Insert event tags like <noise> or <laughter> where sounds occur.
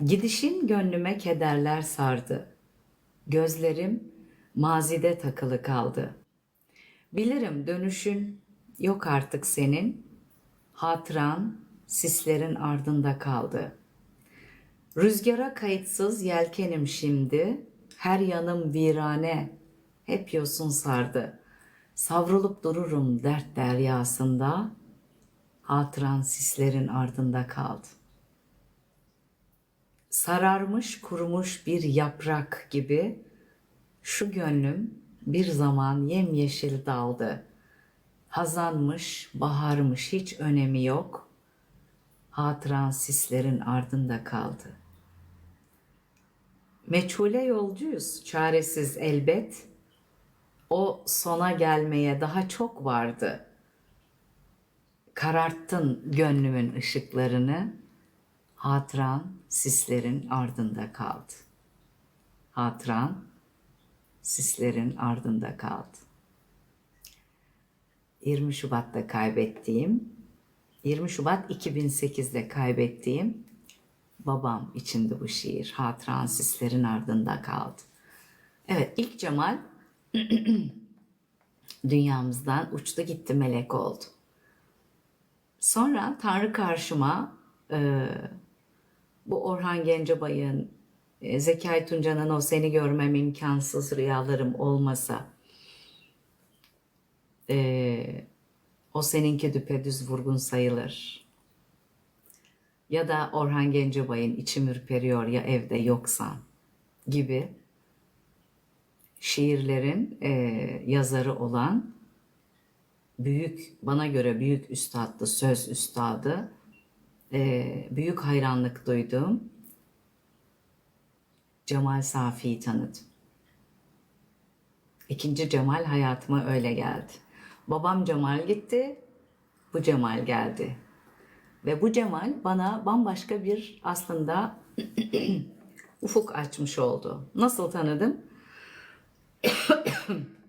Gidişin gönlüme kederler sardı. Gözlerim mazide takılı kaldı. Bilirim dönüşün yok artık senin. Hatıran sislerin ardında kaldı. Rüzgara kayıtsız yelkenim şimdi. Her yanım virane, hep yosun sardı. Savrulup dururum dert deryasında. Hatıran sislerin ardında kaldı. Sararmış kurumuş bir yaprak gibi şu gönlüm bir zaman yemyeşil daldı. Hazanmış, baharmış hiç önemi yok. Hatıran sislerin ardında kaldı. Meçhule yolcuyuz, çaresiz elbet. O sona gelmeye daha çok vardı. Kararttın gönlümün ışıklarını, hatıran sislerin ardında kaldı. Hatıran sislerin ardında kaldı. 20 Şubat'ta kaybettiğim, 20 Şubat 2008'de kaybettiğim babam içindi bu şiir. Hatıran sislerin ardında kaldı. Evet ilk Cemal <clears throat> dünyamızdan uçtu gitti melek oldu. Sonra Tanrı karşıma e, bu Orhan Gencebay'ın, e, Zekai Tunca'nın o seni görmem imkansız rüyalarım olmasa e, o seninki düpedüz vurgun sayılır. Ya da Orhan Gencebay'ın içim ürperiyor ya evde yoksan gibi şiirlerin e, yazarı olan büyük, bana göre büyük üstadlı, söz üstadı, e, büyük hayranlık duyduğum Cemal Safi'yi tanıdım. İkinci Cemal hayatıma öyle geldi. Babam Cemal gitti, bu Cemal geldi. Ve bu Cemal bana bambaşka bir aslında <clears throat> ufuk açmış oldu. Nasıl tanıdım? <clears throat>